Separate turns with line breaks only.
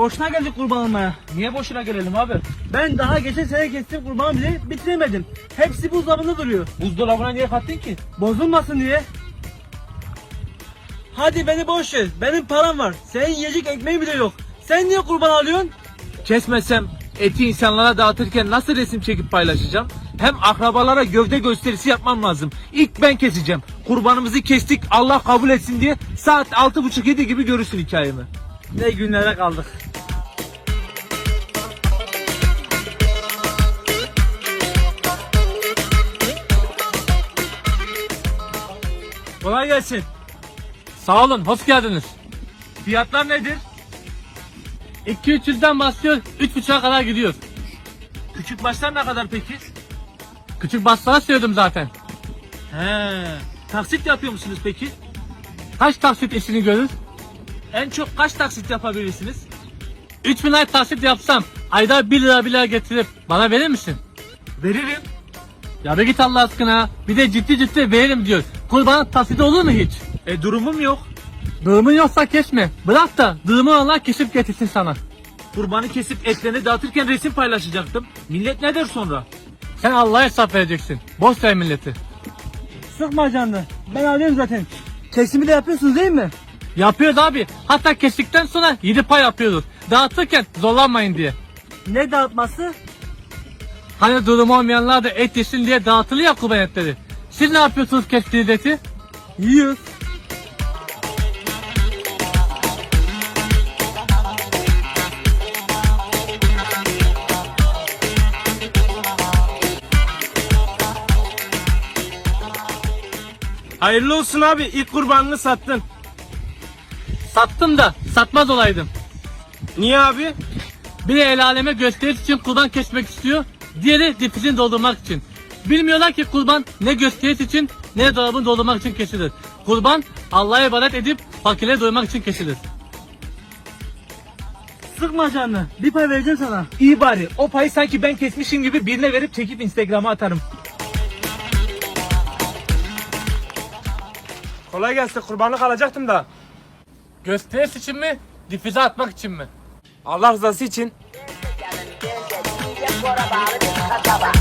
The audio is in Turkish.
Boşuna geldik kurban almaya.
Niye boşuna gelelim abi?
Ben daha geçen sene kestim kurbanı bile bitiremedim. Hepsi buzdolabında duruyor.
Buzdolabına niye kattın ki?
Bozulmasın diye. Hadi beni boş ver. Benim param var. Senin yiyecek ekmeği bile yok. Sen niye kurban alıyorsun?
Kesmesem eti insanlara dağıtırken nasıl resim çekip paylaşacağım? Hem akrabalara gövde gösterisi yapmam lazım. İlk ben keseceğim. Kurbanımızı kestik Allah kabul etsin diye saat 6.30-7 gibi görürsün hikayemi.
Ne günlere kaldık. Kolay gelsin.
Sağ olun hoş geldiniz.
Fiyatlar nedir?
2-300'den başlıyor 3.5'a kadar gidiyor.
Küçük başlar ne kadar peki?
Küçük baslara söyledim zaten.
He. Taksit yapıyor musunuz peki?
Kaç taksit işini görür?
En çok kaç taksit yapabilirsiniz?
3000 ay taksit yapsam ayda 1 lira 1 lira getirip bana verir misin?
Veririm.
Ya be git Allah aşkına. Bir de ciddi ciddi veririm diyor. Kurbanın taksidi olur mu hiç?
E durumum yok.
Dığımın yoksa kesme. Bırak da dığımı Allah kesip getirsin sana.
Kurbanı kesip etlerini dağıtırken resim paylaşacaktım. Millet ne der sonra?
Sen Allah'a hesap vereceksin. Boş ver milleti.
Sıkma canını. Ben alıyorum zaten. Kesimi de yapıyorsunuz değil mi?
Yapıyoruz abi. Hatta kestikten sonra 7 pay yapıyoruz. Dağıtırken zorlanmayın diye.
Ne dağıtması?
Hani durum olmayanlar da et yesin diye dağıtılıyor kurban etleri. Siz ne yapıyorsunuz kestiğiniz eti?
Yiyoruz.
Hayırlı olsun abi ilk kurbanını sattın.
Sattım da satmaz olaydım.
Niye abi?
Biri el aleme gösteriş için kurban kesmek istiyor. Diğeri difizini doldurmak için. Bilmiyorlar ki kurban ne gösteriş için ne dolabını doldurmak için kesilir. Kurban Allah'a ibadet edip fakirleri doyurmak için kesilir.
Sıkma canını. Bir pay vereceğim sana.
İyi bari o payı sanki ben kesmişim gibi birine verip çekip Instagram'a atarım.
Kolay gelsin kurbanlık alacaktım da.
Gösteriş için mi? Difize atmak için mi?
Allah rızası için.
fora da área de